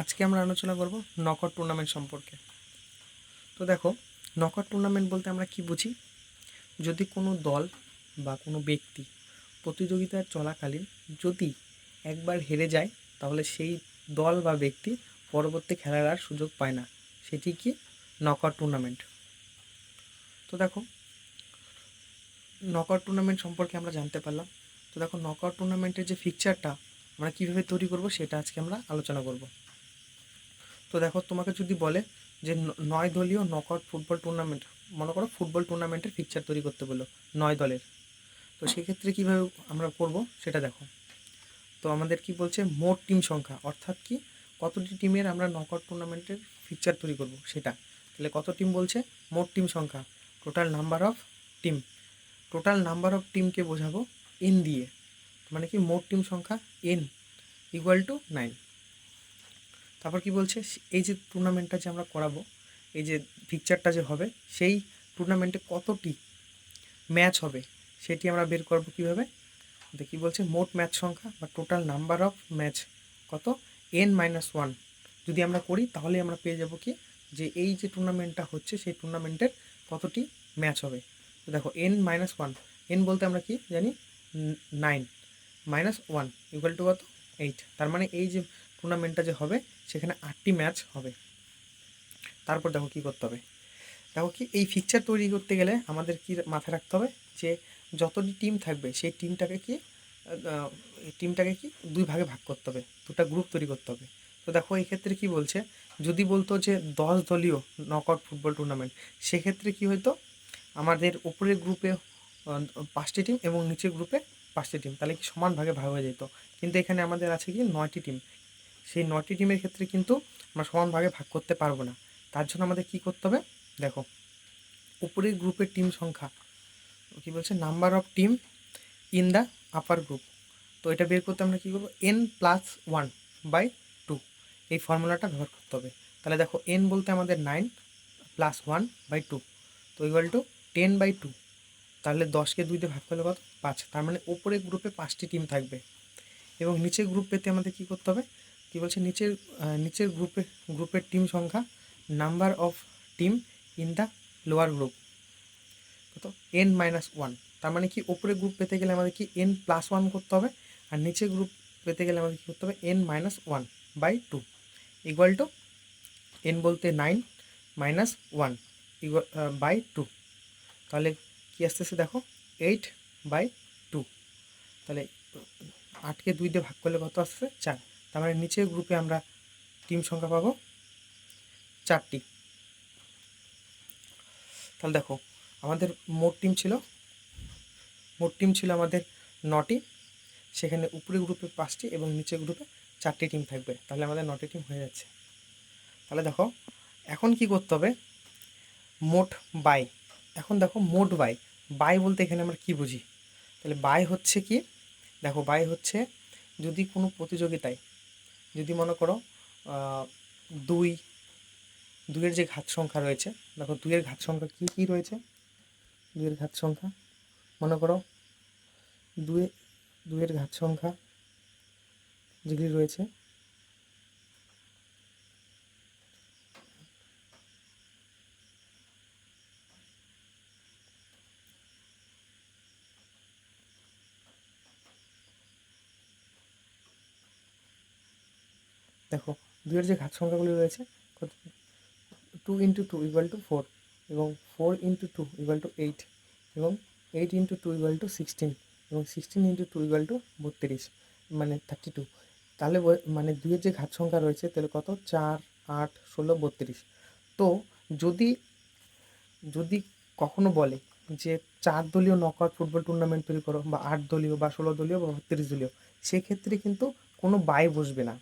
আজকে আমরা আলোচনা করব নকআউট টুর্নামেন্ট সম্পর্কে। তো দেখো, নকআউট টুর্নামেন্ট বলতে আমরা কি বুঝি? যদি কোনো দল বা কোনো ব্যক্তি প্রতিযোগিতা চলাকালীন যদি একবার হেরে যায়, তাহলে সেই দল বা ব্যক্তি পরবর্তী খেলার আর সুযোগ পায় না। সেটি কি? নকআউট টুর্নামেন্ট তো দেখো, নকআউট টুর্নামেন্ট সম্পর্কে আমরা জানতে পারলাম। তো দেখো, নকআউট টুর্নামেন্টের যে ফিকচারটা আমরা কীভাবে তৈরি করব, সেটা আজকে আমরা আলোচনা করব। তো দেখো, তোমাকে যদি বলে যে নয় দলীয় নকআউট ফুটবল টুর্নামেন্ট মনে করো ফুটবল টুর্নামেন্টের পিকচার তৈরি করতে বলল নয় দলের। তো সেক্ষেত্রে কীভাবে আমরা করব সেটা দেখো। তো আমাদের কি বলছে? মোট টিম সংখ্যা, অর্থাৎ কি কতটি টিমের আমরা নকআউট টুর্নামেন্টের পিকচার তৈরি করব সেটা। তাহলে কত টিম বলছে? মোট টিম সংখ্যা total number of team total number of টিমকে বোঝাবো? এন দিয়ে। মানে কি মোট টিম সংখ্যা এন ইকুয়াল টু নাইন তারপর কি বলছে? এই যে টুর্নামেন্টটা যে আমরা করাবো, এই যে পিকচারটা যে হবে, সেই টুর্নামেন্টে কতটি ম্যাচ হবে, সেটি আমরা বের করব কীভাবে? দেখি বলছে? মোট ম্যাচ সংখ্যা বা টোটাল নাম্বার অফ ম্যাচ কত? এন মাইনাস ওয়ান যদি আমরা করি, তাহলে আমরা পেয়ে যাব কি? যে এই যে টুর্নামেন্টটা হচ্ছে, সেই টুর্নামেন্টের কতটি ম্যাচ হবে? দেখো এন মাইনাস ওয়ান এন বলতে আমরা কি জানি? Nine minus one equal to কত? এইট তার মানে এই যে টুর্নামেন্টটা যে হবে, সেখানে আটটি ম্যাচ হবে। তারপর দেখো কী করতে হবে। দেখো কি, এই ফিকচার তৈরি করতে গেলে আমাদের কি মাথায় রাখতে হবে যে, যতটি টিম থাকবে, সেই টিমটাকে কি টিমটাকে কি দুই ভাগে ভাগ করতে হবে, দুটা গ্রুপ তৈরি করতে হবে। তো দেখো এই ক্ষেত্রে কি বলছে, যদি বলতো যে দশ দলীয় নকআউট ফুটবল টুর্নামেন্ট সেক্ষেত্রে কি হতো আমাদের উপরের গ্রুপে পাঁচটি টিম এবং নিচের গ্রুপে পাঁচটি টিম তাহলে কি সমান ভাগে ভাগ হয়ে যেত। কিন্তু এখানে আমাদের আছে কি, নয়টি টিম সেই নটি টিমের ক্ষেত্রে কিন্তু আমরা সমান ভাগে করতে পারব না। তার জন্য আমাদের কি করতে হবে? দেখো, উপরের গ্রুপের টিম সংখ্যা, কি বলছে? Number of team in the upper group তো এটা বের করতে আমরা কী করব? N plus one by two এই ফর্মুলাটা ব্যবহার করতে হবে। তাহলে দেখো এন বলতে আমাদের nine plus one by two তো equal to ten by two তাহলে দশকে দুই দিয়ে ভাগ করলে কত? পাঁচ। তার মানে ওপরের গ্রুপে পাঁচটি টিম থাকবে। এবং নিচের গ্রুপ পেতে আমাদের কী করতে হবে? কী বলছে, নিচের নিচের গ্রুপে, গ্রুপের টিম সংখ্যা, number of team in the lower group. কত? এন মাইনাস ওয়ান তার মানে কি, ওপরে গ্রুপ পেতে গেলে আমাদের কি এন প্লাস ওয়ান করতে হবে, আর নিচের গ্রুপ পেতে গেলে আমাদের কী করতে হবে? N minus one by two equal to N বলতে nine minus one by two তাহলে কী কি আসতেছে দেখো? এইট বাই টু তাহলে আটকে দুই দিয়ে ভাগ করলে কত আসছে চার। তার মানে নিচের গ্রুপে আমরা টিম সংখ্যা পাবো চারটি। তাহলে দেখো, আমাদের মোট টিম ছিল, মোট টিম ছিল আমাদের নটি, সেখানে উপরে গ্রুপে পাঁচটি এবং নিচের গ্রুপে চারটি টিম থাকবে। তাহলে আমাদের নটি টিম হয়ে যাচ্ছে। তাহলে দেখো, এখন কি করতে হবে? মোট বাই এখন দেখো, মোট বাই বাই বলতে এখানে আমরা কি বুঝি? তাহলে বাই হচ্ছে কি? দেখো বাই হচ্ছে যদি কোনো প্রতিযোগিতায় যদি মনে করো দুই, দুইয়ের যে ঘাত সংখ্যা রয়েছে, দেখো দুইয়ের ঘাত সংখ্যা কী কী রয়েছে? দুইয়ের ঘাত সংখ্যা, মনে করো, দুয়ে, দুইয়ের ঘাত সংখ্যা যেগুলি রয়েছে দেখো, দুইয়ের যে ঘাত সংখ্যাগুলি রয়েছে, কত? Two into two equal to four এবং four into two equal to eight এবং eight into two equal to sixteen এবং sixteen into two equal to বত্রিশ মানে থার্টি টু তাহলে মানে দুইয়ের যে ঘাত সংখ্যা রয়েছে, তাহলে কত? চার, আট, ষোলো, বত্রিশ। তো যদি যদি কখনো বলে যে চার দলীয় নকআউট ফুটবল টুর্নামেন্ট তৈরি করো, বা আট দলীয়, বা ষোলো দলীয়, বা বত্রিশ দলীয়, সেক্ষেত্রে কিন্তু কোনো বাই বসবে না।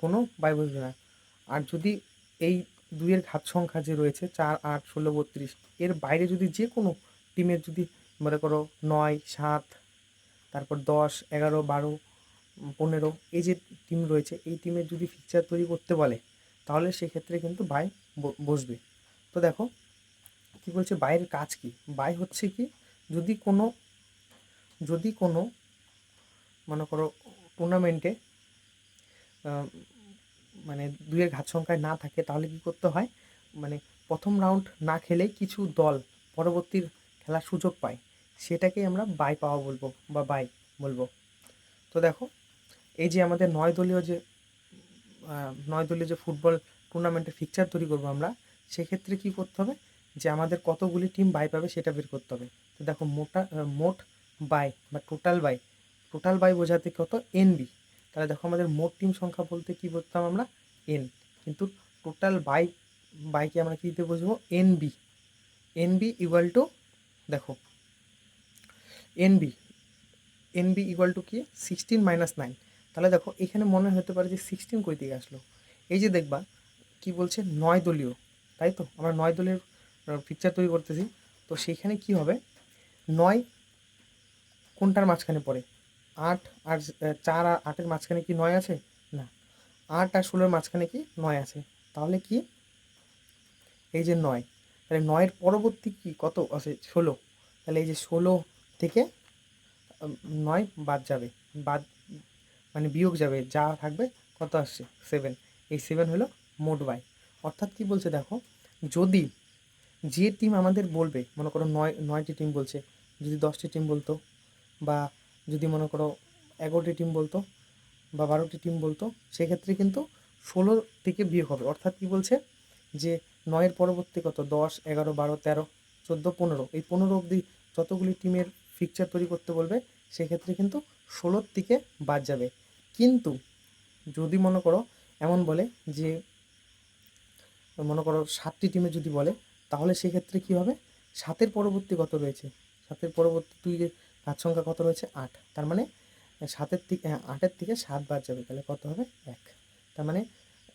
কোনো বাই বসবে না আর যদি এই দুইয়ের ঘাত সংখ্যা যে রয়েছে, চার, আট, ষোলো, বত্রিশ, এর বাইরে যদি যে কোনো টিমের যদি মনে করো নয়, সাত, তারপর দশ, এগারো, বারো, পনেরো, এই যে টিম রয়েছে, এই টিমের যদি ফিকচার তৈরি করতে বলে, তাহলে সেক্ষেত্রে কিন্তু বাই বসবে। তো দেখো, কি বলছে, বাইরের কাজ কি? বাই হচ্ছে কি, যদি কোনো যদি কোনো মনে করো টুর্নামেন্টে মানে দুইয়ের ঘাত সংখ্যায় না থাকে, তাহলে কি করতে হয়? মানে প্রথম রাউন্ড না খেলে কিছু দল পরবর্তীর খেলার সুযোগ পায়। সেটাকেই আমরা বাই পাওয়া বলব বা বাই বলব। তো দেখো, এই যে আমাদের নয় দলীয় যে নয় দলীয় যে ফুটবল টুর্নামেন্টের ফিকচার তৈরি করব আমরা, সেক্ষেত্রে কি করতে হবে? যে আমাদের কতগুলি টিম বাই পাবে সেটা বের করতে হবে। তো দেখো মোটা মোট বাই বা টোটাল বাই টোটাল বাই বোঝাতে কত? এন বি তাহলে দেখো আমাদের মোট টিম সংখ্যা বলতে কি বলতাম আমরা? এন কিন্তু টোটাল বাইক বাইকে আমরা কী দিতে বুঝব? N B N B equal to দেখো N B N B equal to কি? সিক্সটিন মাইনাস নাইন তাহলে দেখো, এখানে মনে হতে পারে যে সিক্সটিন কই থেকে আসলো? এই যে দেখবা, কি বলছে? নয় দলীয়। তাই তো? আমরা নয় দলের পিকচার তৈরি করতেছি। তো সেখানে কি হবে? নয় কোনটার মাঝখানে পড়ে? আট আর চার আর আটের মাঝখানে কি নয় আছে? না। আট আর ষোলোর মাঝখানে কি নয় আছে? তাহলে কি? এই যে নয়। তাহলে নয়ের পরবর্তী কি? কত? আছে ষোলো। তাহলে এই যে ষোলো থেকে নয় বাদ যাবে। বাদ মানে বিয়োগ যাবে। যা থাকবে, কত আসছে? সেভেন এই সেভেন হলো মোট বাই অর্থাৎ কি বলছে দেখো? যদি যে টিম আমাদের বলবে, মনে করো নয়, নয়টি টিম বলছে, যদি দশটি টিম বলতো, বা যদি মনে করো এগারোটি টিম বলতো বা বারোটি টিম বলতো, সেক্ষেত্রে কিন্তু ষোলো থেকে বিয়োগ হবে। অর্থাৎ কি বলছে? যে নয়ের পরবর্তী কত? দশ, এগারো, বারো, তেরো, চোদ্দ, পনেরো। এই পনেরো অবধি যতগুলি টিমের ফিকচার তৈরি করতে বলবে, সেক্ষেত্রে কিন্তু ষোলোর থেকে বাদ যাবে। কিন্তু যদি মনে করো এমন বলে যে, মনে করো সাতটি টিমে যদি বলে, তাহলে সেক্ষেত্রে কী হবে? সাতের পরবর্তী কত রয়েছে? সাতের পরবর্তী দুই ঘাত সংখ্যা কত রয়েছে? আট। তার মানে সাতের থেকে আটের থেকে সাত বাদ যাবে, তাহলে কত হবে? এক। তার মানে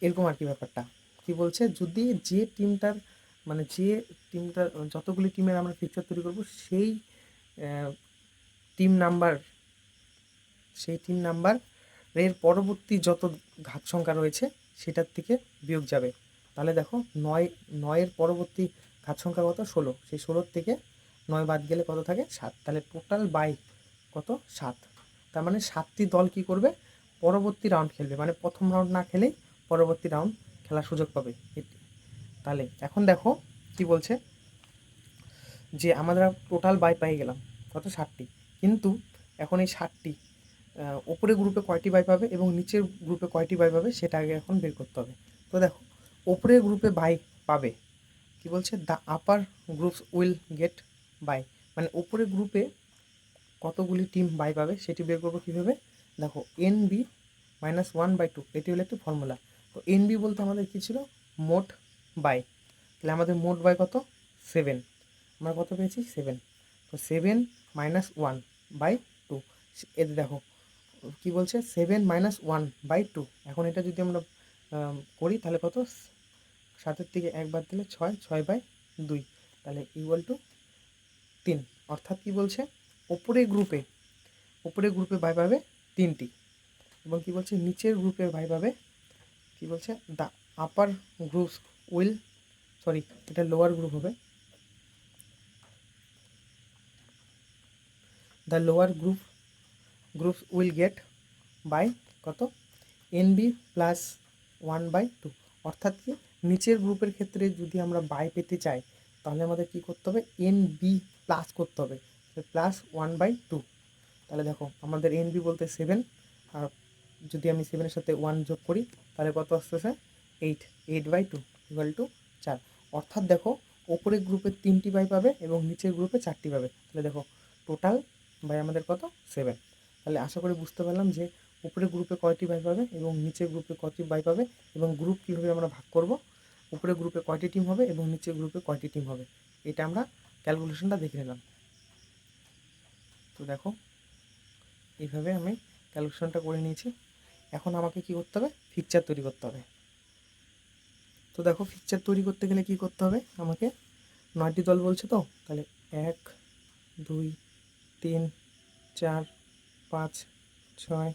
এরকম আর কি ব্যাপারটা। কি বলছে? যদি যে টিমটার মানে যে টিমটার, যতগুলি টিমের আমরা পিকচার তৈরি করব, সেই টিম নাম্বার সেই টিম নাম্বার এর পরবর্তী যত ঘাত সংখ্যা রয়েছে, সেটার থেকে বিয়োগ যাবে। তাহলে দেখো, নয়, নয়ের পরবর্তী ঘাত সংখ্যা কত? ষোলো। সেই ষোলোর থেকে নয় বাদ গেলে কত থাকে? সাত। তাহলে টোটাল বাই কত? সাত। তার মানে সাতটি দল কি করবে? পরবর্তী রাউন্ড খেলবে। মানে প্রথম রাউন্ড না খেলেই পরবর্তী রাউন্ড খেলার সুযোগ পাবে তাহলে এখন দেখো কি বলছে? যে আমরা টোটাল বাই পেয়ে গেলাম, কত? ষাটটি কিন্তু এখন এই ষাটটি ওপরে গ্রুপে কয়টি বাই পাবে এবং নিচের গ্রুপে কয়টি বাই পাবে সেটা আগে এখন বের করতে হবে। তো দেখো ওপরের গ্রুপে বাই পাবে, কি বলছে? The upper groups will get bye মানে ওপরের গ্রুপে কতগুলি টিম বাই পাবে সেটি বের করব কীভাবে? দেখো N B minus one by two এটি হলো একটি ফর্মুলা তো এন বি বলতে আমাদের কী ছিল? মোট বাই তাহলে আমাদের মোট বাই কত? সেভেন আমরা কত পেয়েছি? সেভেন তো seven minus one by two এতে দেখো, কি বলছে? Seven minus one by two এখন এটা যদি আমরা করি, তাহলে কত? সাতের থেকে একবার দিলে ছয় ছয় বাই দুই। তাহলে ইকুয়াল টু তিন। অর্থাৎ কি বলছে? ওপরের গ্রুপে ওপরের গ্রুপে ভাই পাবে তিনটি। এবং কি বলছে? নিচের গ্রুপে ভাই পাবে কি বলছে? The upper groups will sorry এটা লোয়ার গ্রুপ হবে। The lower group groups will get by কত? N B plus one by two অর্থাৎ কি? নিচের গ্রুপের ক্ষেত্রে যদি আমরা বাই পেতে চাই, তাহলে আমাদের কি করতে হবে? এন বি প্লাস করতে হবে। প্লাস ওয়ান বাই টু তাহলে দেখো, আমাদের এন বি বলতে সেভেন আর যদি আমি সেভেনের সাথে ওয়ান যোগ করি, তাহলে কত আসতেছে eight eight by two equal to চার। অর্থাৎ দেখো ওপরের গ্রুপে তিনটি বাই পাবে এবং নিচের গ্রুপে চারটি পাবে। তাহলে দেখো টোটাল বাই আমাদের কত? সেভেন তাহলে আশা করি বুঝতে পারলাম যে উপরের গ্রুপে কয়টি বাই পাবে এবং নিচের গ্রুপে কয়টি বাই পাবে এবং গ্রুপ কীভাবে আমরা ভাগ করব? উপরের গ্রুপে কয়টি টিম হবে এবং নিচের গ্রুপে কয়টি টিম হবে? এটা আমরা ক্যালকুলেশনটা দেখে নিলাম। তো দেখো, এইভাবে আমি ক্যালকুলেশনটা করে নিয়েছি। এখন আমাকে কি করতে হবে? পিকচার তৈরি করতে হবে। তো দেখো পিকচার তৈরি করতে গেলে কি করতে হবে? আমাকে নয়টি দল বলছে তো, তাহলে এক, দুই, তিন, চার, পাঁচ, ছয়,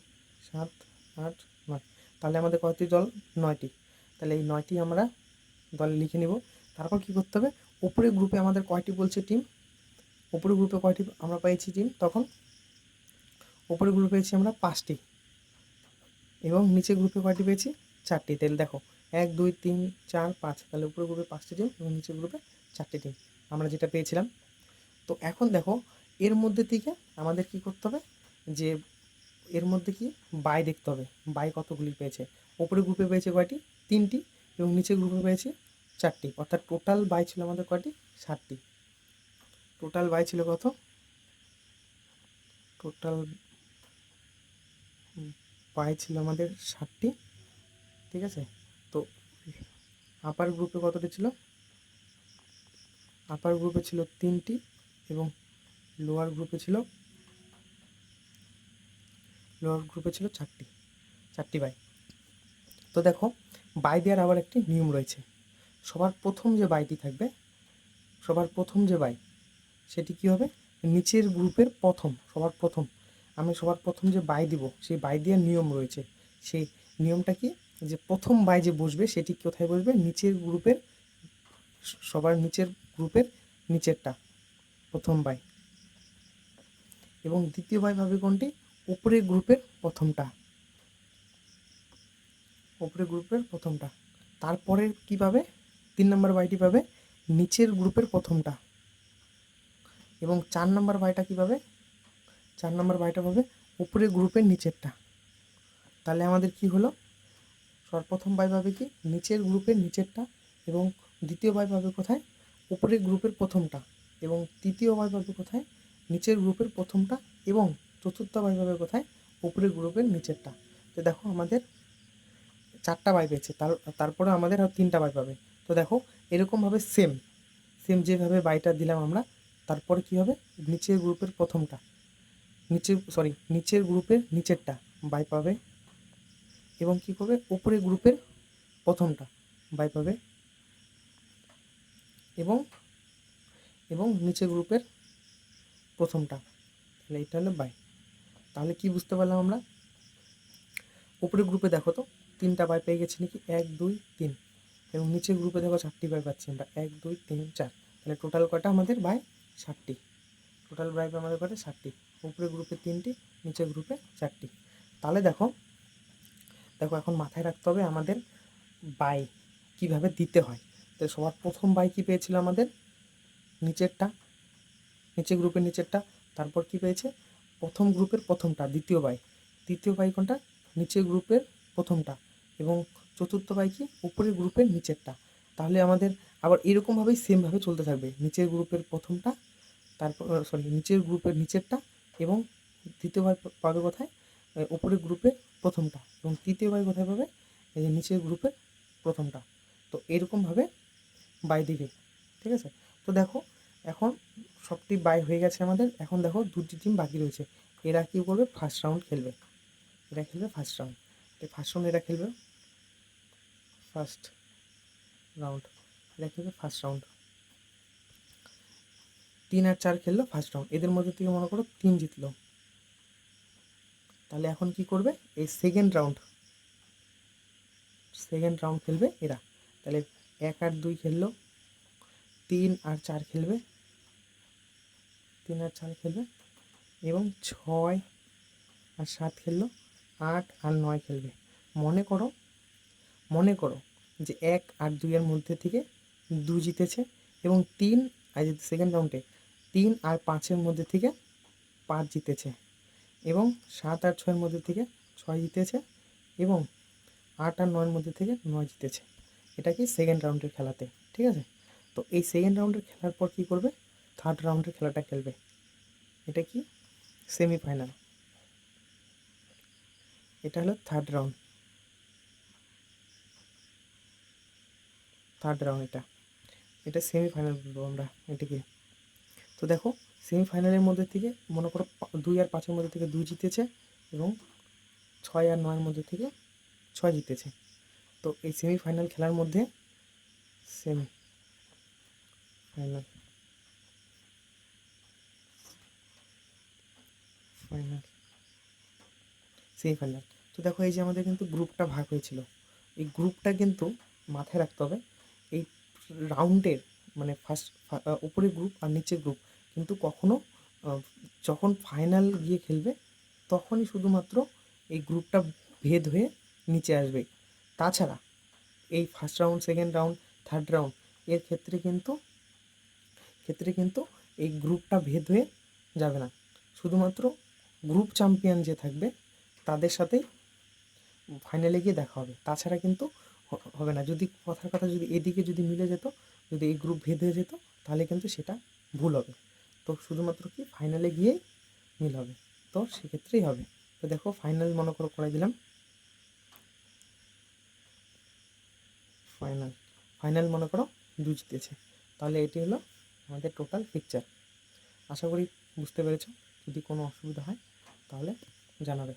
সাত, আট, নয়। তাহলে আমাদের কয়টি দল? নয়টি। তাহলে এই নয়টি আমরা দলে লিখে নিব। তারপর কি করতে হবে? উপরের গ্রুপে আমাদের কয়টি বলছে টিম উপরের গ্রুপে কয়টি আমরা পেয়েছি টিম তখন উপরের গ্রুপে পেয়েছি আমরা পাঁচটি এবং নিচের গ্রুপে কয়টি পেয়েছি? চারটি। তাহলে দেখো, এক, দুই, তিন, চার, পাঁচ। তাহলে উপরে গ্রুপে পাঁচটি টিম এবং নিচের গ্রুপে চারটি টিম আমরা যেটা পেয়েছিলাম। তো এখন দেখো, এর মধ্যে থেকে আমাদের কি করতে হবে? যে এর মধ্যে কি? বাই দেখতে হবে। বাই কতগুলি পেয়েছে? ওপরে গ্রুপে পেয়েছে কয়টি? তিনটি এবং নিচের গ্রুপে পেয়েছে চারটি। অর্থাৎ টোটাল বাই ছিল আমাদের কয়টি? ষাটটি। টোটাল বাই ছিল কত? টোটাল বাই ছিল আমাদের ষাটটি। ঠিক আছে? তো আপার গ্রুপে কতটি ছিল? আপার গ্রুপে ছিল তিনটি এবং লোয়ার গ্রুপে ছিল লোয়ার গ্রুপে ছিল চারটি। চারটি বাই তো দেখো বাই দেওয়ার আবার একটি নিয়ম রয়েছে। সবার প্রথম যে বাইটি থাকবে, সবার প্রথম যে বাই, সেটি কি হবে? নিচের গ্রুপের প্রথম, সবার প্রথম। আমি সবার প্রথম যে বাই দিব, সেই বাই দেওয়ার নিয়ম রয়েছে। সেই নিয়মটা কি? যে প্রথম বাই যে বসবে, সেটি কোথায় বসবে? নিচের গ্রুপের, সবার নিচের গ্রুপের নিচেরটা, প্রথম বাই। এবং দ্বিতীয় বাই ভাবে কোনটি? উপরের গ্রুপের প্রথমটা। উপরের গ্রুপের প্রথমটা। তারপরে কি পাবে? তিন নম্বর বাইটি পাবে নিচের গ্রুপের প্রথমটা। এবং চার নম্বর বাইটা কী পাবে? চার নম্বর বাইটা পাবে উপরের গ্রুপের নিচেরটা। তাহলে আমাদের কি হলো? সর্বপ্রথম বাই পাবে কি? নিচের গ্রুপের নিচেরটা এবং দ্বিতীয় বাই পাবে কোথায়? উপরের গ্রুপের প্রথমটা। এবং তৃতীয় বাই পাবে কোথায়? নিচের গ্রুপের প্রথমটা এবং চতুর্থ বাই পাবে কোথায়? উপরের গ্রুপের নিচেরটা। তো দেখো আমাদের চারটা বাই পেয়েছে। তার, তারপরে আমাদের আর তিনটা বাই পাবে। তো দেখো এরকমভাবে সেম সেম যেভাবে বাইটা দিলাম আমরা, তারপরে কী হবে? নিচের গ্রুপের প্রথমটা। নিচের সরি নিচের গ্রুপের নিচেরটা বাই পাবে। এবং কী করবে উপরের গ্রুপের প্রথমটা বাই পাবে। এবং এবং নিচের গ্রুপের প্রথমটা। তাহলে এটা হলো বাই তাহলে কি বুঝতে পারলাম আমরা? উপরের গ্রুপে দেখো তো, তিনটা বাই পেয়ে গেছি নাকি? এক, দুই, তিন। এবং নিচের গ্রুপে দেখো চারটি বাই পাচ্ছি আমরা। এক, দুই, তিন, চার। তাহলে টোটাল কটা আমাদের বাই ষাটটি? টোটাল বাই আমাদের কটা ষাটটি। উপরে গ্রুপে তিনটি, নিচের গ্রুপে চারটি। তাহলে দেখো দেখো এখন মাথায় রাখতে হবে আমাদের বাই কীভাবে দিতে হয়। তো সবার প্রথম বাই কি পেয়েছিল আমাদের? নিচেরটা, নিচের গ্রুপের নিচেরটা। তারপর কি পেয়েছে? প্রথম গ্রুপের প্রথমটা, দ্বিতীয় বাই দ্বিতীয় বাই কোনটা? নিচের গ্রুপের প্রথমটা। এবং চতুর্থ বাই কি? উপরের গ্রুপের নিচেরটা। তাহলে আমাদের আবার এরকমভাবেই সেমভাবে চলতে থাকবে। নিচের গ্রুপের প্রথমটা, তারপর সরি নিচের গ্রুপের নিচেরটা এবং দ্বিতীয় বাই পাবে কোথায়? উপরের গ্রুপের প্রথমটা এবং তৃতীয় বাই কোথায় পাবে? এই যে নিচের গ্রুপের প্রথমটা। তো এরকমভাবে বাই দিবে। ঠিক আছে? তো দেখো, এখন সবটি বাই হয়ে গেছে আমাদের। এখন দেখো দুটি টিম বাকি রয়েছে। এরা কী করবে? ফার্স্ট রাউন্ড খেলবে। এরা খেলবে ফার্স্ট রাউন্ড তো ফার্স্ট রাউন্ড এরা খেলবে ফার্স্ট রাউন্ড এরা খেলবে ফার্স্ট রাউন্ড তিন আর চার খেললো ফার্স্ট রাউন্ড এদের মধ্যে থেকে মনে করো তিন জিতলো। তাহলে এখন কি করবে? এই সেকেন্ড রাউন্ড সেকেন্ড রাউন্ড খেলবে এরা। তাহলে এক আর দুই খেললো, তিন আর চার খেলবে, তিন আর চার খেলবে, এবং ছয় আর সাত খেললো, আট আর নয় খেলবে। মনে করো মনে করো যে এক আর দুইয়ের মধ্যে থেকে দু জিতেছে এবং তিন, আর সেকেন্ড রাউন্ডে তিন আর পাঁচের মধ্যে থেকে পাঁচ জিতেছে এবং সাত আর ছয়ের মধ্যে থেকে ছয় জিতেছে এবং আট আর নয়ের মধ্যে থেকে নয় জিতেছে। এটা কি সেকেন্ড রাউন্ডের খেলাতে, ঠিক আছে? তো এই সেকেন্ড রাউন্ডের খেলার পর কী করবে? থার্ড রাউন্ডের খেলাটা খেলবে। এটা কি? সেমিফাইনাল এটা হলো থার্ড রাউন্ড থার্ড রাউন্ড এটা। এটা সেমিফাইনাল বলব আমরা এটিকে। তো দেখো সেমিফাইনালের মধ্যে থেকে মনে করো দুই আর পাঁচের মধ্যে থেকে দুই জিতেছে এবং ছয় আর নয়ের মধ্যে থেকে ছয় জিতেছে। তো এই সেমিফাইনাল খেলার মধ্যে সেমি ফাইনাল ফাইনাল সেমিফাইনাল তো দেখো, এই যে আমাদের কিন্তু গ্রুপটা ভাগ হয়েছিল। এই গ্রুপটা কিন্তু মাথায় রাখতে হবে রাউন্ডের মানে ফার্স্ট উপরে গ্রুপ আর নিচের গ্রুপ কিন্তু কখনো যখন ফাইনাল গিয়ে খেলবে, তখনই শুধুমাত্র এই গ্রুপটা ভেদ হয়ে নিচে আসবে। তাছাড়া এই first round second round third round এর ক্ষেত্রে কিন্তু ক্ষেত্রে কিন্তু এই গ্রুপটা ভেদ হয়ে যাবে না। শুধুমাত্র গ্রুপ চ্যাম্পিয়ন যে থাকবে, তাদের সাথেই ফাইনালে গিয়ে দেখা হবে। তাছাড়া কিন্তু হবে না। যদি কথার কথা যদি এদিকে যদি মিলে যেত, যদি এই গ্রুপ ভেদ যেত, তাহলে কিন্তু সেটা ভুল হবে। তো শুধুমাত্র কি ফাইনালে গিয়েই মিল হবে। তো সেক্ষেত্রেই হবে। তো দেখো ফাইনাল মনে করো করে দিলাম। ফাইনাল ফাইনাল মনে করো দু জিতেছে। তাহলে এটি হলো আমাদের টোটাল পিকচার আশা করি বুঝতে পেরেছ। যদি কোনো অসুবিধা হয়, তাহলে জানাবে।